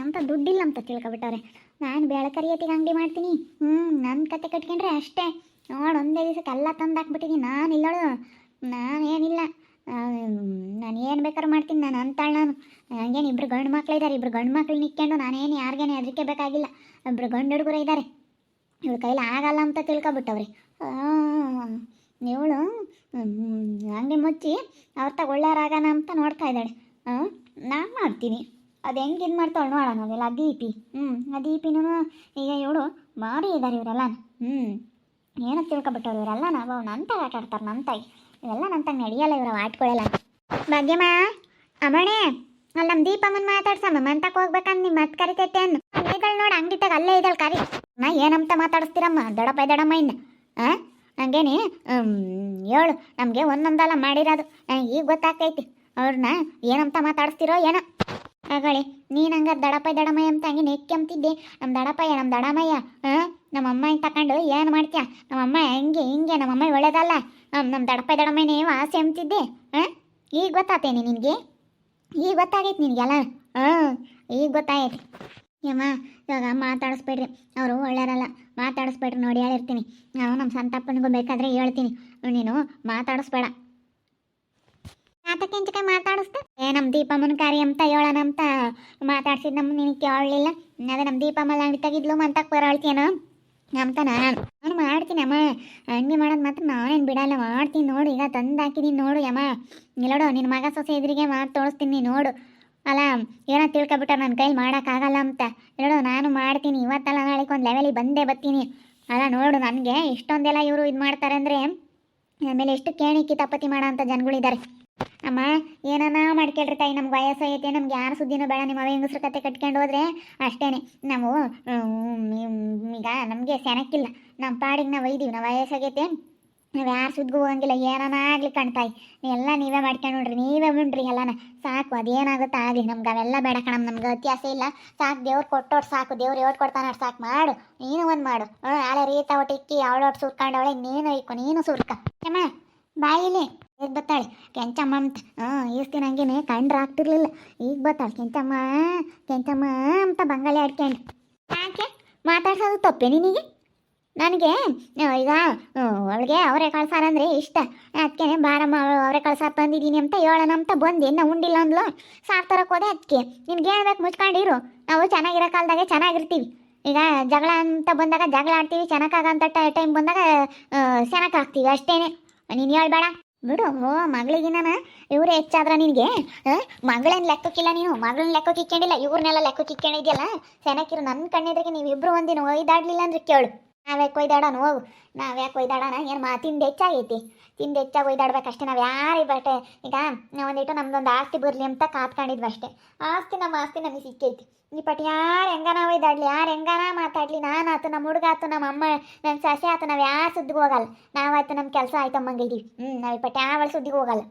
ಏನಂತ ದುಡ್ಡಿಲ್ಲ ಅಂತ ತಿಳ್ಕೊಬಿಟ್ಟವ್ರೆ. ನಾನು ಬೆಳಕರಿಯತಿಗೆ ಅಂಗಡಿ ಮಾಡ್ತೀನಿ. ಹ್ಞೂ ನನ್ನ ಕತೆ ಕಟ್ಕೊಂಡ್ರೆ ಅಷ್ಟೇ. ನೋಡು, ಒಂದೇ ದಿವಸಕ್ಕೆ ಎಲ್ಲ ತಂದು ಹಾಕ್ಬಿಟ್ಟಿದ್ದೀನಿ ನಾನು ಇಲ್ಲಳು ನಾನೇನಿಲ್ಲ ನಾನು ಏನು ಬೇಕಾದ್ರೂ ಮಾಡ್ತೀನಿ ನಾನು ಅಂತಾಳೆ ನಾನು. ಹಂಗೇನು ಇಬ್ಬರು ಗಂಡು ಮಕ್ಳು ಇದ್ದಾರೆ ಇಬ್ಬರು ಗಂಡು ಮಕ್ಳು ನಿಕ್ಕೊಂಡು ನಾನೇನು ಯಾರಿಗೇನು ಅದಕ್ಕೆ ಬೇಕಾಗಿಲ್ಲ. ಇಬ್ಬರು ಗಂಡು ಹುಡುಗರು ಇದ್ದಾರೆ ಇವಳ ಕೈಲಿ ಆಗಲ್ಲ ಅಂತ ತಿಳ್ಕೊಬಿಟ್ಟವ್ರಿ. ಇವಳು ಅಂಗಡಿ ಮುಚ್ಚಿ ಅವ್ರ ತಗ ಒಳ್ಳೆಯವ್ರಾಗಣ ಅಂತ ನೋಡ್ತಾ ಇದ್ದಾಳೆ. ನಾನು ಮಾಡ್ತೀನಿ. ಅದು ಹೆಂಗೆ ಇದು ಮಾಡ್ತಾಳೆ ನೋಡೋಣ ಅದೆಲ್ಲ ದೀಪಿ. ಹ್ಞೂ ಆ ದೀಪಿನೂ ಈಗ ಇವಳು ಮಾರಿ ಇದ್ದಾರೆ ಇವರೆಲ್ಲ ಹ್ಞೂ ಏನೋ ತಿಳ್ಕೊಬಿಟ್ಟವ್ರು ಇವರೆಲ್ಲ ನಾವು ತಾಯಿ ಆಟ ಆಡ್ತಾರೆ ಇವೆಲ್ಲ ನನ್ನ ತಾಯಿ ನಡೆಯಲ್ಲ ಇವರು ಆಟ್ಕೊಳ್ಳಲ್ಲ ಭಾಗ್ಯಮ್ಮ ಅಮ್ಮಣೆ ಅಲ್ಲಿ ನಮ್ಮ ದೀಪಮ್ಮನ ಮಾತಾಡ್ಸಮ್ಮ ಮಂತಕ್ಕೆ ಹೋಗ್ಬೇಕಂದ್ ನಿಮ್ಮ ಮತ್ತೆ ಕರಿತೈತೆ ಅನ್ನು ಇದ್ದಾಳೆ ನೋಡಿ ಅಂಗಡಿ ತಗ ಅಲ್ಲೇ ಇದ್ದಾಳೆ ಕರಿ. ನಾ ಏನಂತ ಮಾತಾಡಿಸ್ತೀರಮ್ಮ? ದೊಡಪ್ಪ ದಡಮ್ಮ ಇನ್ನು. ಹಾಂ ಹಂಗೇನಿ? ಹೇಳು ನಮಗೆ ಒಂದೊಂದಲ್ಲ ಮಾಡಿರೋದು. ಈಗ ಗೊತ್ತಾಗ್ತೈತಿ. ಅವ್ರನ್ನ ಏನಂತ ಮಾತಾಡಿಸ್ತೀರೋ ಏನೋ. ಆಗಳಿ ನೀನು ಹಂಗ ದಡಪ ದಡಮಯ್ಯ ಅಂತ ಹಂಗೆ ನೆಕ್ಕಂತಿದ್ದೆ ನಮ್ಮ ದಡಪಯ್ಯ ನಮ್ಮ ದಡಮಯ್ಯ ಹಾಂ ನಮ್ಮ ಅಮ್ಮ ತಕೊಂಡು ಏನು ಮಾಡ್ತೀಯ? ನಮ್ಮಮ್ಮ ಹೆಂಗೆ ಹಿಂಗೆ ನಮ್ಮಮ್ಮ ಒಳ್ಳೇದಲ್ಲ. ನಮ್ಮ ನಮ್ಮ ದಡಪ ದಡಮಯ್ಯನೇ ಆಸೆ ಅಂತಿದ್ದೆ ಹಾಂ ಈಗ ಗೊತ್ತಾತೇನೆ ನಿನಗೆ? ಈಗ ಗೊತ್ತಾಗೈತೆ ನಿನಗೆಲ್ಲ ಹಾಂ ಈಗ ಗೊತ್ತಾಗೈತೆ ಯಮ್ಮ, ಇವಾಗ ಮಾತಾಡಿಸ್ಬೇಡ್ರಿ. ಅವರು ಒಳ್ಳೆಯರಲ್ಲ ಮಾತಾಡಿಸ್ಬೇಡ್ರಿ ನೋಡಿ ಹೇಳಿರ್ತೀನಿ ನಾವು ನಮ್ಮ ಸಂತಪ್ಪನಿಗೂ ಬೇಕಾದರೆ ಹೇಳ್ತೀನಿ. ನೀನು ಮಾತಾಡಿಸ್ಬೇಡ. ನಾಟಕ ಇಂಚಕ ಮಾತಾಡಿಸ್ತ. ಏ ನಮ್ಮ ದೀಪಮ್ಮನ ಕಾರ್ಯ ಅಂತ ಹೇಳೋಣ ಅಂತ ಮಾತಾಡ್ಸಿದ್ ನಮ್ಮ ನಿನಗೆ ಕೇಳಲಿಲ್ಲ. ಅದೇ ನಮ್ಮ ದೀಪಮ್ಮ ಅಂಗಡಿ ತೆಗಿದ್ಲು ಮಂತಕ್ಕೆ ಬರಳ್ತೀನೋ ಅಂತ ನಾನು. ನಾನು ಮಾಡ್ತೀನಿ ಅಮ್ಮ. ಹಂಗೆ ಮಾಡೋದು ಮಾತ್ರ ನಾನೇನು ಬಿಡಲ್ಲ, ಮಾಡ್ತೀನಿ ನೋಡು. ಈಗ ತಂದು ಹಾಕಿದ್ದೀನಿ ನೋಡು ಯಮ್ಮ. ಇಲ್ಲೋಡು ನಿನ್ನ ಮಗ ಸೊಸೆ ಎದುರಿಗೆ ಮಾಡಿ ತೋರಿಸ್ತೀನಿ ನೋಡು. ಅಲ್ಲ, ಏನೋ ತಿಳ್ಕೊಬಿಟ್ಟ ನನ್ನ ಕೈಲಿ ಮಾಡೋಕ್ಕಾಗಲ್ಲ ಅಂತ. ನೋಡು, ನಾನು ಮಾಡ್ತೀನಿ. ಇವತ್ತಲ್ಲ ನಾಳೆಗೆ ಒಂದು ಲೆವೆಲಿಗೆ ಬಂದೇ ಬರ್ತೀನಿ. ಅಲ್ಲ, ನೋಡು ನನಗೆ ಇಷ್ಟೊಂದೆಲ್ಲ ಇವರು ಇದು ಮಾಡ್ತಾರೆ ಅಂದರೆ, ಆಮೇಲೆ ಎಷ್ಟು ಕೇಣಿಕ್ಕಿ ತಪ್ಪತಿ ಮಾಡೋ ಅಂಥ ಜನಗಳಿದ್ದಾರೆ ಅಮ್ಮ, ಏನನ ಮಾಡ್ಕೇಳ್ರಿ ತಾಯಿ? ನಮ್ಗೆ ವಯಸ್ಸು ಐತೆ, ನಮ್ಗೆ ಯಾರು ಸುದ್ದಿನೂ ಬೇಡ ನಿಮ್ಮ ಹೆಂಗಸ್ರ ಕತೆ ಕಟ್ಕೊಂಡು ಹೋದ್ರೆ ಅಷ್ಟೇನೆ. ನಾವು ಈಗ ನಮಗೆ ಸೆನಕ್ಕಿಲ್ಲ ನಮ್ಮ ಪಾಡಿಗೆ ನಾವು ಒಯ್ದೀವಿ, ನಾವು ವಯಸ್ಸಾಗೈತೆ. ನಾವು ಯಾರು ಸುದ್ಗೂ ಹೋಗಂಗಿಲ್ಲ, ಏನಾನ ಆಗ್ಲಿ ಕಣ್ತಾಯಿ ಎಲ್ಲ ನೀವೇ ಮಾಡ್ಕೊಂಡು ನೋಡ್ರಿ, ನೀವೇ ಉಂಡ್ರಿ ಎಲ್ಲನ. ಸಾಕು, ಅದೇನಾಗುತ್ತೆ ಆಗಲಿ, ನಮ್ಗೆ ಅವೆಲ್ಲ ಬೇಡ ಕಣಮ್ ನಮ್ಗೆ ವ್ಯತ್ಯಾಸ ಇಲ್ಲ. ಸಾಕು, ದೇವ್ರು ಕೊಟ್ಟೋರು ಸಾಕು, ದೇವ್ರು ಯಾವ್ದು ಕೊಡ್ತಾನೆ ಸಾಕು ಮಾಡು. ನೀನು ಒಂದು ಮಾಡು. ಹ್ಞೂ ರೀತಾ ರೀತ ಒಟ್ಟು ಇಕ್ಕಿ ಅವಳೊಟ್ಟು ಸುರ್ಕೊಂಡವಳೆ, ನೀನು ಇಕ್ಕು, ನೀನು ಸುರ್ಕ. ಅಮ್ಮ ಬಾಯಿಲಿ ಈಗ ಬತ್ತಾಳೆ. ಕೆಂಚಮ್ಮ ಅಂತ. ಹಾಂ ಹಂಗೇನೆ ಕಂಡ್ರ ಆಗ್ತಿರ್ಲಿಲ್ಲ. ಈಗ ಬತ್ತಾಳೆ. ಕೆಂಚಮ್ಮ ಕೆಂಚಮ್ಮ ಅಂತ ಬಂಗಾಳಿ ಆಡ್ಕೊಂಡು ಯಾಕೆ? ಮಾತಾಡ್ಸೋದು ತಪ್ಪೆ ನಿನಗೆ? ನನಗೆ ಈಗ ಅವಳಿಗೆ ಅವರೇ ಕಳ್ಸಾರಂದ್ರೆ ಇಷ್ಟ. ಅದಕ್ಕೆ ಬಾರಮ್ಮ, ಅವರೇ ಕಳ್ಸಾರ ತಂದಿದ್ದೀನಿ ಅಂತ ಹೇಳೋಣ ಅಂತ ಬಂದೆ. ಇನ್ನೂ ಉಂಡಿಲ್ಲ ಅಂದ್ಲು. ಸಾರ್ ತರಕ್ಕೆ ಹೋದೆ ಅದಕ್ಕೆ ನಿನ್ಗೆ ಹೇಳ್ಬೇಕು ಮುಚ್ಕೊಂಡಿರು? ನಾವು ಚೆನ್ನಾಗಿರೋ ಕಾಲದಾಗೆ ಚೆನ್ನಾಗಿರ್ತೀವಿ. ಈಗ ಜಗಳ ಅಂತ ಬಂದಾಗ ಜಗಳ ಆಡ್ತೀವಿ. ಚೆನ್ನಾಗಾಗಂತ ಟೈಮ್ ಬಂದಾಗ ಚೆನ್ನಾಗಿ ಆಗ್ತೀವಿ ಅಷ್ಟೇನೆ. ನೀನು ಹೇಳ್ಬೇಡ ಬಿಡು. ಓ ಮಗಳಿಗಿನ ಇವರೇ ಹೆಚ್ಚಾದ್ರ ನಿನಗೆ ಮಗಳೇನು ಲೆಕ್ಕಕ್ಕಿಲ್ಲ ನೀನು ಮಗಳನ್ನ ಲೆಕ್ಕಕ್ಕೆ ಇಕ್ಕೊಂಡಿಲ್ಲ, ಇವ್ರನ್ನೆಲ್ಲ ಲೆಕ್ಕಕ್ಕೆ ಇಕ್ಕೊಂಡಿದ್ಯಲ್ಲ? ಚೆನ್ನಾಗಿರು ನನ್ನ ಕಣ್ಣಿದ್ರಿಗೆ ನೀವಿಬ್ರು ಒಂದಿನ ಒಯ್ದಾಡ್ಲಿಲ್ಲ ಅಂದ್ರೆ ಕೇಳು. ನಾವ್ಯಾಕೆ ಒಯ್ದಾಡೋಣ ಹೋಗು. ನಾವ್ಯಾಕೆ ಒಯ್ದಾಡೋಣ ಏನು ಮಾ ತಿಂದು ಹೆಚ್ಚಾಗೈತಿ? ತಿಂದು ಹೆಚ್ಚಾಗಿ ಒಯ್ದಾಡ್ಬೇಕಷ್ಟೇ. ನಾವು ಯಾರಿಗೆ ಬಟ್ಟೆ ಈಗ ಒಂದಿಟ್ಟು ನಮ್ದೊಂದು ಆಸ್ತಿ ಬರಲಿ ಅಂತ ಕಾತ್ಕೊಂಡಿದ್ವಿ ಅಷ್ಟೇ. ಆಸ್ತಿ ನಮ್ಮ ಆಸ್ತಿ ನಮಗೆ ಸಿಕ್ಕೈತಿ. ಈ ಪಟ್ಟು ಯಾರು ಹೆಂಗನ ಒಯ್ದಾಡ್ಲಿ? ಯಾರು ಹೆಂಗನ ಮಾತಾಡ್ಲಿ? ನಾನು ಆತು ನಮ್ಮ ಹುಡುಗ ಆತು ನಮ್ಮ ಅಮ್ಮ ನನ್ನ ಸೊಸೆ ಆತು, ನಾವು ಯಾರು ಸುದ್ದಿಗೆ ಹೋಗಲ್ಲ. ನಾವಾಯ್ತು ನಮ್ಮ ಕೆಲಸ ಆಯ್ತು ಇದೀವಿ ಹ್ಞೂ ನಾವು ಈ ಪಟ್ಟು ಸುದ್ದಿಗೆ ಹೋಗಲ್ಲ.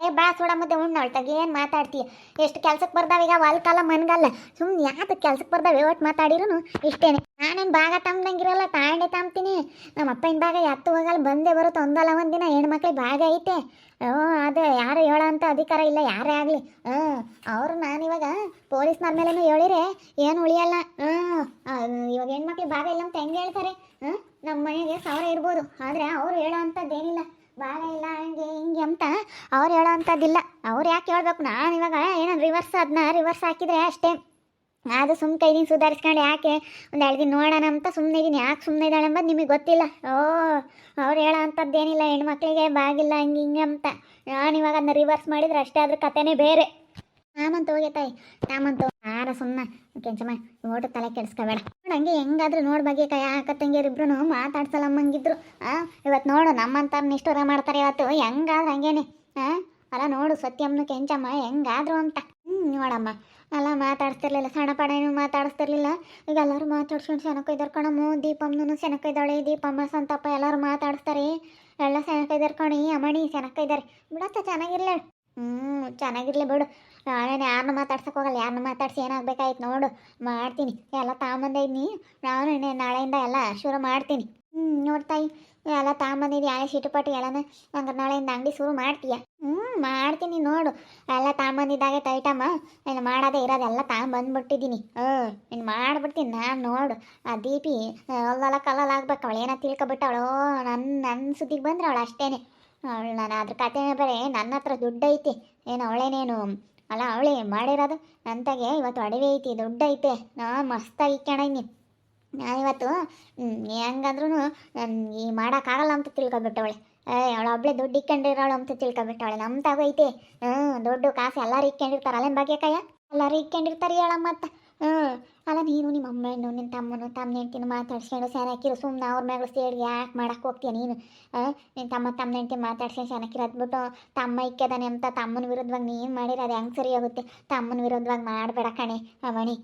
ಏ, ಬಾ ಸೋಡ ಮುದ್ದೆ ಉಣ್ಣು ತಗ ಏನು ಮಾತಾಡ್ತೀಯ? ಎಷ್ಟು ಕೆಲ್ಸಕ್ಕೆ ಬರ್ದಾವ ಈಗ ಕಾಲ ಮನ್ಗಲ್ಲ. ಸುಮ್ಮನೆ ಯಾತಕ್ಕೆ ಕೆಲ್ಸಕ್ಕೆ ಬರ್ದಾವೆ? ಒಟ್ಟು ಮಾತಾಡಿರೂ ಇಷ್ಟೇನೆ. ನಾನೇನು ಭಾಗ ತಮ್ದಂಗಿರಲ್ಲ ತಾಂಡೆ ತಂಬ್ತೀನಿ. ನಮ್ಮ ಅಪ್ಪನ ಭಾಗ ಎತ್ತು ಹೋಗಲ್ಲ, ಬಂದೇ ಬರುತ್ತೆ. ಒಂದಲ್ಲ ದಿನ ಹೆಣ್ಮಕ್ಳಿಗೆ ಭಾಗ ಐತೆ. ಓ, ಅದು ಯಾರು ಹೇಳೋ ಅಂತ ಅಧಿಕಾರ ಇಲ್ಲ, ಯಾರೇ ಆಗಲಿ. ಹ್ಞೂ ಅವರು ನಾನಿವಾಗ ಪೊಲೀಸ್ನವ್ರ ಮೇಲೂ ಹೇಳಿರೆ, ಏನು ಉಳಿಯಲ್ಲ. ಹ್ಞೂ ಇವಾಗ ಹೆಣ್ಮಕ್ಳಿಗೆ ಭಾಗ ಇಲ್ಲ ಅಂತ ಹೆಂಗೆ ಹೇಳ್ತಾರೆ? ಹ್ಞೂ ನಮ್ಮ ಮನೆಗೆ ಸಾವಿರ ಇರ್ಬೋದು. ಆದರೆ ಅವ್ರು ಹೇಳೋ ಅಂಥದ್ದೇನಿಲ್ಲ ಭಾಗ ಇಲ್ಲ, ಹಂಗೆ ಹಿಂಗೆ ಅಂತ ಅವ್ರು ಹೇಳೋ ಅಂಥದ್ದಿಲ್ಲ ಅವ್ರು ಯಾಕೆ ಹೇಳ್ಬೇಕು? ನಾನು ಇವಾಗ ಏನೋ ರಿವರ್ಸ್ ಅದನ್ನ ರಿವರ್ಸ್ ಹಾಕಿದರೆ ಅಷ್ಟೇ. ಅದು ಸುಮ್ಮನೆ ಕೈದಿನ ಸುಧಾರಿಸ್ಕೊಂಡು, ಯಾಕೆ? ಒಂದು ಎರಡು ದಿನ ನೋಡೋಣ ಅಂತ ಸುಮ್ಮನೆ ಇದೀನಿ. ಯಾಕೆ ಸುಮ್ಮನೆ ಇದ್ದಾಳೆ ಅಂಬದು ನಿಮಗೆ ಗೊತ್ತಿಲ್ಲ. ಓ, ಅವ್ರು ಹೇಳೋ ಅಂಥದ್ದೇನಿಲ್ಲ, ಹೆಣ್ಮಕ್ಳಿಗೆ ಬಾಗಿಲ್ಲ, ಹಂಗೆ ಹಿಂಗೆ ಅಂತ. ನಾನು ಇವಾಗ ಅದನ್ನ ರಿವರ್ಸ್ ಮಾಡಿದ್ರೆ ಅಷ್ಟೇ ಆದ್ರೂ ಕಥೆನೇ ಬೇರೆ. ನಾಮಂತ ಹೋಗಿ ತಾಯಿ ನಾಮಂತ ಆರ ಸುಮ್ಮನೆ ಕೆಂಚಮ್ಮ ಓಟು ತಲೆ ಕೆಡಿಸ್ಕೋಬೇಡ. ಹಂಗೆ ಹೆಂಗಾದ್ರೂ ನೋಡಿ ಬಗ್ಗೆ ಕೈ ಹಾಕತ್ತಂಗಿರಿಬ್ರು ಮಾತಾಡ್ಸಲ್ಲಮ್ಮಂಗಿದ್ರು ಆ ಇವತ್ತು ನೋಡು ನಮ್ಮಂತ ನಿಷ್ಠುರ ಮಾಡ್ತಾರೆ ಇವತ್ತು. ಹೆಂಗಾದ್ರೆ ಹಂಗೇನೆ. ಆ, ಅಲ್ಲ ನೋಡು ಸತ್ಯಮ್ಮನ ಕೆಂಚಮ್ಮ ಹೆಂಗಾದ್ರು ಅಂತ. ಹ್ಞೂ ನೋಡಮ್ಮ. ಅಲ್ಲ ಮಾತಾಡ್ತಿರ್ಲಿಲ್ಲ ಸಣ್ಣ ಏನು ಮಾತಾಡಿಸ್ತಿರ್ಲಿಲ್ಲ. ಈಗ ಎಲ್ಲರೂ ಮಾತಾಡ್ಸ್ಕೊಂಡು ಸೆನಕ ಕಣಮ್ಮ. ದೀಪಮ್ಮನೂ ಸೆನಕ ಇದ್ದಾಳೆ. ದೀಪಮ್ಮ, ಸಂತಪ್ಪ ಎಲ್ಲರೂ ಮಾತಾಡಿಸ್ತಾರೆ. ಎಲ್ಲ ಸೆನಕ ಇದ್ದಾರೆ ಕಣಿ. ಅಮ್ಮಣಿ ಸೆನಕ ಇದ್ದಾರೆ ಬಿಡತ್ತ ಚೆನ್ನಾಗಿರ್ಲಿ. ಹ್ಞೂ ಚೆನ್ನಾಗಿರ್ಲಿ ಬಿಡು. ನಾನೇನು ಯಾರನ್ನ ಮಾತಾಡ್ಸಕ್ಕೆ ಹೋಗಲ್ಲ. ಯಾರನ್ನ ಮಾತಾಡ್ಸಿ ಏನಾಗಬೇಕಾಯ್ತು ನೋಡು. ಮಾಡ್ತೀನಿ. ಎಲ್ಲ ತಾಂಬಂದೈನಿ ನಾನು ನಾಳೆಯಿಂದ ಎಲ್ಲ ಶುರು ಮಾಡ್ತೀನಿ. ಹ್ಞೂ ನೋಡ್ತಾಯಿ ಎಲ್ಲ ತಾಂಬಂದಿದ್ದು ಎಲ್ಲ ಶಿಟುಪಟ್ಟು ಎಲ್ಲನ ನಂಗೆ ನಾಳೆಯಿಂದ ಅಂಗಡಿ ಶುರು ಮಾಡ್ತೀಯ? ಹ್ಞೂ ಮಾಡ್ತೀನಿ ನೋಡು. ಎಲ್ಲ ತಾಂಬಂದಿದ್ದಾಗೆ ಐಟಮ್ಮ ಇನ್ನು ಮಾಡೋದೇ ಇರೋದೆಲ್ಲ ಎಲ್ಲ ತಾಂಬಂದ್ಬಿಟ್ಟಿದ್ದೀನಿ. ಹ್ಞೂ, ಇನ್ನು ಮಾಡ್ಬಿಡ್ತೀನಿ ನಾನು ನೋಡು. ಆ ದೀಪಿ ಅಲ್ಲಲ್ಲ ಕಲ್ಲಲ್ಲ ಆಗ್ಬೇಕು ಅವಳು ಏನೋ ತಿಳ್ಕೊಬಿಟ್ಟವಳು. ನನ್ನ ನನ್ನ ಸುದ್ದಿಗೆ ಬಂದ್ರೆ ಅವಳು ಅಷ್ಟೇನೆ. ಅವಳು ನಾನು ಅದ್ರ ಕತೆನೇ ಬೇರೆ ನನ್ನ ಹತ್ರ ದುಡ್ಡು ಐತಿ. ಏನು ಅವಳೇನೇನು? ಅಲ್ಲ, ಅವಳೇ ಮಾಡಿರೋದು. ನಂತಾಗೆ ಇವತ್ತು ಅಡವೆ ಐತಿ, ದುಡ್ಡು ಐತೆ. ನಾ ಮಸ್ತಾಗಿ ನಾನು ಇವತ್ತು ಹೆಂಗಂದ್ರೂ ಈ ಮಾಡೋಕ್ಕಾಗಲ್ಲ ಅಂತ ತಿಳ್ಕೊಬಿಟ್ಟವಳೆ. ಅವಳು ಒಬ್ಳೆ ದುಡ್ಡು ಇಕ್ಕೊಂಡಿರೋಳು ಅಂತ ತಿಳ್ಕೊಬಿಟ್ಟವಳೆ. ನಮ್ಮ ತಗೋಯ್ತಿ ಹ್ಞೂ ದುಡ್ಡು ಕಾಸು ಎಲ್ಲರೂ ಇಕ್ಕೊಂಡಿರ್ತಾರೆ. ಅಲ್ಲೇನು ಭಾಗ್ಯಕಾಯ ಎಲ್ಲರೂ ಇಕ್ಕೊಂಡಿರ್ತಾರೆ ಹೇಳಮ್ಮ ಅಂತ ಹ್ಞೂ ಅಲ್ಲ ನೀನು ನಿಮ್ಮ ಅಮ್ಮನು ನಿನ್ನ ತಮ್ಮನು ತಮ್ಮ ಹೆಂಡ್ತಿನ ಮಾತಾಡ್ಸ್ಕೊಂಡು ಸೆನಕಿರು ಸುಮ್ಮನೆ ಅವ್ರ ಮ್ಯಾಗ ಸೇರಿ ಯಾಕೆ ಮಾಡಕ್ಕೆ ಹೋಗ್ತೀಯ ನೀನು? ನಿನ್ನ ತಮ್ಮ ತಮ್ಮ ಹೆಂಡ್ತಿ ಮಾತಾಡ್ಸ್ಕೊಂಡು ಸೆನಕಿರು ಅದ್ಬಿಟ್ಟು ತಮ್ಮ ಇಕ್ಕದಾನೆ ಅಂತ ತಮ್ಮನ ವಿರುದ್ಧವಾಗಿ ನೀನು ಮಾಡಿರೋದು ಹೆಂಗೆ ಸರಿ ಹೋಗುತ್ತೆ? ತಮ್ಮನ ವಿರುದ್ಧವಾಗಿ ಮಾಡಬೇಡ ಕಣೆ ಅವಣಿ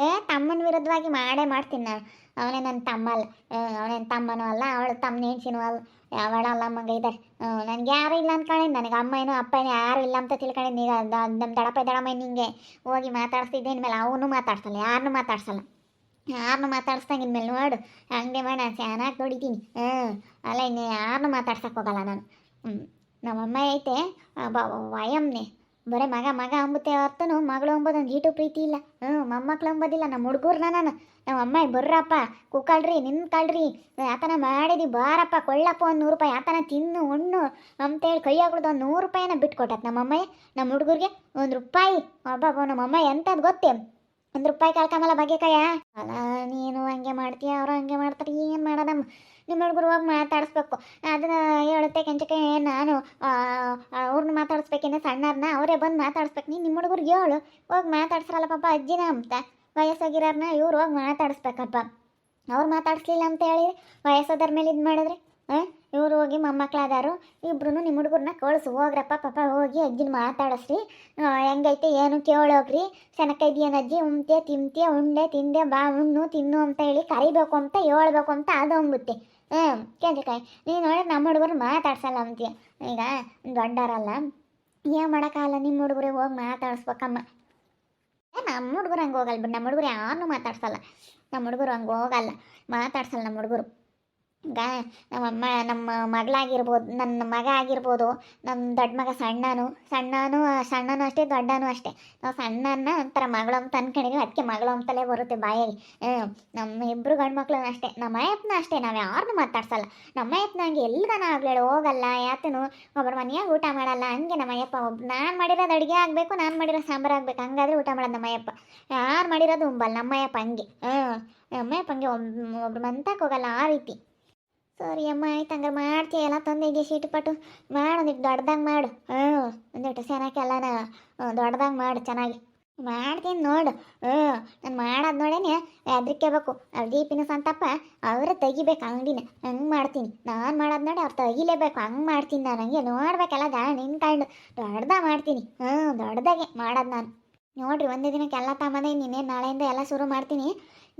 ಏ, ತಮ್ಮನ ವಿರುದ್ಧವಾಗಿ ಮಾಡೇ ಮಾಡ್ತೀನಿ ನಾನು. ಅವನೇ ನನ್ನ ತಮ್ಮ ಅಲ್ಲ. ಅವನೇನು ತಮ್ಮನೂ ಅಲ್ಲ, ಅವಳು ತಮ್ಮನ ಹೆಂಡ್ಸಿನೂ ಅಲ್ಲ. ಅವಳಲ್ಲ ಮಗ ಇದ್ದಾರೆ ನನಗೆ ಯಾರು ಇಲ್ಲ ಅಂದ್ಕೊಂಡೆ ನನಗೆ ಅಮ್ಮ ಏನೋ, ಅಪ್ಪ ಯಾರು ಇಲ್ಲ ಅಂತ ತಿಳ್ಕೊಂಡೆ ಈಗ ನಮ್ಮ ದಡಪ್ಪ ದಡಮ್ಮ ನಿಂಗೆ ಹೋಗಿ ಮಾತಾಡ್ಸ್ತಿದ್ದೆ. ಇನ್ಮೇಲೆ ಅವನು ಮಾತಾಡ್ಸಲ್ಲ, ಯಾರನ್ನೂ ಮಾತಾಡ್ಸಲ್ಲ. ಯಾರನ್ನು ಮಾತಾಡ್ಸ್ದಂಗೆ ಇನ್ಮೇಲೆ ನೋಡು. ಹಂಗೆ ಮಾಡಿ, ನಾನು ಚೆನ್ನಾಗಿ ನೋಡಿದ್ದೀನಿ ಹ್ಞೂ ಅಲ್ಲ ಇನ್ನು ಯಾರನ್ನೂ ಮಾತಾಡ್ಸಕ್ಕೆ ಹೋಗಲ್ಲ ನಾನು. ಹ್ಞೂ ನಮ್ಮಮ್ಮ ಐತೆ ವಯಮ್ನೆ. ಬರೀ ಮಗ ಮಗ ಅಂಬುತ್ತೆ ಹೊರ್ತನು ಮಗಳು ಅಂಬೋದೊಂದು ಈಟು ಪ್ರೀತಿ ಇಲ್ಲ. ಹ್ಞೂ ಮೊಮ್ಮಕ್ಳು ಅಂಬೋದಿಲ್ಲ, ನಮ್ಮ ಹುಡುಗರ್ನ ನಾನು. ನಮ್ಮ ಅಮ್ಮ ಬರ್ರಪ್ಪ ಕುಕ್ಕಳ್ರಿ ಕಾಳ್ರಿ ಆತನ ಮಾಡಿದಿ ಬಾರಪ್ಪ, ಕೊಳ್ಳಪ್ಪ ಒಂದು ನೂರು ರೂಪಾಯಿ, ಆತನ ತಿನ್ನು, ಉಣ್ಣು ಅಂತೇಳಿ ಕೈ ಹಾಕಿಡ್ದು ಒಂದು ನೂರು ರೂಪಾಯಿನ ಬಿಟ್ಕೊಟ್ಟತ್ ನಮ್ಮ ಅಮ್ಮಯ್ಯ, ನಮ್ಮ ಹುಡುಗರಿಗೆ. ಒಂದು ರೂಪಾಯಿ ಒಬ್ಬ ನಮ್ಮ ಅಮ್ಮ ಎಂಥದ್ದು ಗೊತ್ತೇ? ಒಂದು ರೂಪಾಯಿ ಕಳ್ಕೊಂಬಲ್ಲ ಕಯ್ಯ ಅಲ್ಲ, ನೀನು ಹಂಗೆ ಮಾಡ್ತೀಯ, ಅವರು ಹಂಗೆ ಮಾಡ್ತಾರೆ, ಏನು ಮಾಡೋದಮ್ಮ? ನಿಮ್ಮ ಹುಡುಗರು ಹೋಗಿ ಮಾತಾಡಿಸ್ಬೇಕು. ಅದನ್ನ ಹೇಳುತ್ತೆ ಕೆಂಚಕ್ಕೆ ನಾನು ಅವ್ರನ್ನ ಮಾತಾಡಿಸ್ಬೇಕಿನ್ನ ಸಣ್ಣವ್ರನ್ನ ಅವರೇ ಬಂದು ಮಾತಾಡಿಸ್ಬೇಕು. ನೀನು ನಿಮ್ಮ ಹುಡುಗರಿಗೆ ಹೇಳು. ಹೋಗಿ ಮಾತಾಡ್ಸ್ರಲ್ಲ ಪಾಪ ಅಜ್ಜಿನ ಅಂತ. ವಯಸ್ಸಾಗಿರೋರ್ನ ಇವ್ರು ಹೋಗಿ ಮಾತಾಡಿಸ್ಬೇಕಪ್ಪ. ಅವ್ರು ಮಾತಾಡಿಸ್ಲಿಲ್ಲ ಅಂತ ಹೇಳಿ ವಯಸ್ಸಾದವ್ರ ಮೇಲೆ ಇದು ಮಾಡಿದ್ರೆ ಹಾಂ ಇವ್ರು ಹೋಗಿ ಮೊಮ್ಮಕ್ಳಾದಾರು ಇಬ್ರು ನಿಮ್ಮ ಹುಡುಗರನ್ನ ಕಳಿಸು. ಹೋಗ್ರಪ್ಪ, ಪಾಪ, ಹೋಗಿ ಅಜ್ಜಿನ ಮಾತಾಡಿಸ್ರಿ. ಹೆಂಗೈತೆ, ಏನು ಕೇಳೋಗ್ರಿ. ಚೆನ್ನಾಗೈದೇನು ಅಜ್ಜಿ? ಉಣ್ತೆ ತಿಂತೆ ಉಂಡೆ, ತಿಂದೆ, ಬಾ, ಉಣ್ಣು, ತಿನ್ನು ಅಂತ ಹೇಳಿ ಕರಿಬೇಕು ಅಂತ, ಹೇಳ್ಬೇಕು ಅಂತ ಅಂಬುತ್ತೆ ಹ್ಞೂ ಕೇಳ್ಬೇಕಾಯ್ ನೀನು ನೋಡಿ ನಮ್ಮ ಹುಡುಗರು ಮಾತಾಡ್ಸಲ್ಲ ಅಂತೀಯ. ಈಗ ದೊಡ್ಡರಲ್ಲ, ಏನು ಮಾಡೋಕ್ಕಾಗಲ್ಲ ನಿಮ್ಮ ಹುಡುಗರಿಗೆ ಹೋಗಿ ಮಾತಾಡಿಸ್ಬೇಕಮ್ಮ. ನಮ್ಮ ಹುಡುಗರು ಹಂಗೆ ಹೋಗಲ್ಲ ನಮ್ಮ ಹುಡುಗರು ಯಾರನ್ನೂ ಮಾತಾಡ್ಸಲ್ಲ. ನಮ್ಮ ಹುಡುಗರು ಹಂಗೆ ಹೋಗಲ್ಲ, ಮಾತಾಡ್ಸಲ್ಲ ನಮ್ಮ ಹುಡುಗರು. ಈಗ ನಮ್ಮಮ್ಮ ನಮ್ಮ ಮಗಳಾಗಿರ್ಬೋದು, ನನ್ನ ಮಗ ಆಗಿರ್ಬೋದು ನಮ್ಮ ದೊಡ್ಡ ಮಗ ಸಣ್ಣನು ಸಣ್ಣನು ಸಣ್ಣನು ಅಷ್ಟೇ, ದೊಡ್ಡನು ಅಷ್ಟೇ. ನಾವು ಸಣ್ಣನ ಒಂಥರ ಮಗಳು ಅಂತ ಅನ್ಕೊಂಡಿದ್ವಿ ಅದಕ್ಕೆ ಮಗಳು ಅಂತಲೇ ಬರುತ್ತೆ ಬಾಯಿಗೆ ನಮ್ಮ ಇಬ್ಬರು ಗಂಡು ಮಕ್ಕಳು ಅಷ್ಟೇ, ನಮ್ಮ ಅಯ್ಯಪ್ಪನ ಅಷ್ಟೇ, ನಾವು ಯಾರನ್ನೂ ಮಾತಾಡ್ಸಲ್ಲ. ನಮ್ಮ ಅಯ್ಯಪ್ಪನ ಹಂಗೆ ಎಲ್ಗನ ಆಗ್ಲೇಳು, ಹೋಗಲ್ಲ, ಯಾತನು, ಒಬ್ಬರ ಮನೆಯಾಗ ಊಟ ಮಾಡಲ್ಲ, ಹಂಗೆ ನಮ್ಮ ಅಯ್ಯಪ್ಪ ಒಬ್ಬ ನಾನು ಮಾಡಿರೋದು ಅಡುಗೆ ಆಗಬೇಕು, ನಾನು ಮಾಡಿರೋ ಸಾಂಬಾರು ಆಗಬೇಕು, ಹಂಗಾದ್ರೆ ಊಟ ಮಾಡೋದು ನಮ್ಮ ಅಯ್ಯಪ್ಪ. ಯಾರು ಮಾಡಿರೋದು ಉಂಬಲ್ಲ, ನಮ್ಮ ಅಯ್ಯಪ್ಪ ಹಂಗೆ. ಹ್ಞೂ ನಮ್ಮ ಅಯ್ಯಪ್ಪ ಹಂಗೆ ಒಬ್ಬ ಒಬ್ರು ಮಂತಕ್ಕೆ ಹೋಗಲ್ಲ, ಆ ರೀತಿ. ಸರಿ ಅಮ್ಮ, ಆಯ್ತು ಹಂಗಾರೆ ಮಾಡ್ತೀಯ? ಎಲ್ಲ ತಂದಿದ್ದೆ ಶೀಟ್ ಪಟ್ಟು ಮಾಡು ಒಂದಿಟ್ಟು ದೊಡ್ಡದಾಗಿ ಮಾಡು. ಹ್ಞೂ ಒಂದಿಟ್ಟು ಚೆನ್ನಾಗಿ ಎಲ್ಲನ ದೊಡ್ಡದಾಗಿ ಮಾಡು ಚೆನ್ನಾಗಿ. ಮಾಡ್ತೀನಿ ನೋಡು. ಹ್ಞೂ, ನಾನು ಮಾಡೋದು ನೋಡೇನೆ ಹೆದ್ರಿಕೆಬೇಕು ಅವ್ರ ದೀಪಿನ ಸಂತಪ್ಪ, ಅವರೇ ತೆಗಿಬೇಕು ಅಂಗಡಿನ. ಹಂಗೆ ಮಾಡ್ತೀನಿ. ನಾನು ಮಾಡೋದು ನೋಡಿ ಅವ್ರು ತೆಗಿಲೇಬೇಕು. ಹಂಗೆ ಮಾಡ್ತೀನಿ ನಾನು. ಹಂಗೆ ನೋಡ್ಬೇಕಲ್ಲ ಜಾ ನಿಂತ್ಕೊಂಡು ದೊಡ್ಡದಾಗ ಮಾಡ್ತೀನಿ. ಹ್ಞೂ, ದೊಡ್ಡದಾಗೆ ಮಾಡೋದು ನಾನು. ನೋಡ್ರಿ, ಒಂದೇ ದಿನಕ್ಕೆ ಎಲ್ಲ ತಗೊಂಬಂದೆ ನಿನ್ನೆ ನಾಳೆಯಿಂದ ಎಲ್ಲ ಶುರು ಮಾಡ್ತೀನಿ.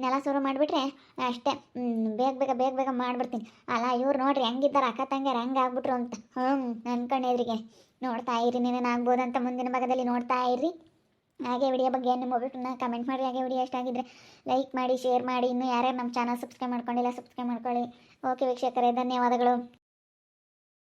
ಇನ್ನೆಲ್ಲ ಶುರು ಮಾಡಿಬಿಟ್ರೆ, ಅಷ್ಟೇ. ಬೇಗ ಬೇಗ ಬೇಗ ಬೇಗ ಮಾಡಿಬಿಡ್ತೀನಿ. ಅಲ್ಲ, ಇವ್ರು ನೋಡ್ರಿ ಹೆಂಗಿದ್ದಾರೆ, ಅಕ್ಕ ತಂಗಿಯರು ಹೆಂಗೆ ಆಗ್ಬಿಟ್ರು ಅಂತ. ಹ್ಞೂ ಅನ್ಕೊಂಡೆದ್ರಿಗೆ ನೋಡ್ತಾ ಇರಿ ನೀನೇನು ಅಂತ ಮುಂದಿನ ಭಾಗದಲ್ಲಿ ನೋಡ್ತಾ ಇರಿ. ಹಾಗೆ ವಿಡಿಯೋ ಬಗ್ಗೆ ನಿಮ್ಮ ಒಬ್ಬರನ್ನ ಕಮೆಂಟ್ ಮಾಡಿ ಹಾಗೆ ವಿಡಿಯೋ ಇಷ್ಟ ಆಗಿದ್ರೆ ಲೈಕ್ ಮಾಡಿ ಶೇರ್ ಮಾಡಿ. ಇನ್ನೂ ಯಾರ್ಯಾರು ನಮ್ಮ ಚಾನಲ್ ಸಬ್ಸ್ಕ್ರೈಬ್ ಮಾಡ್ಕೊಂಡಿಲ್ಲ ಸಬ್ಸ್ಕ್ರೈಬ್ ಮಾಡ್ಕೊಳ್ಳಿ. ಓಕೆ ವೀಕ್ಷಕರೇ, ಧನ್ಯವಾದಗಳು.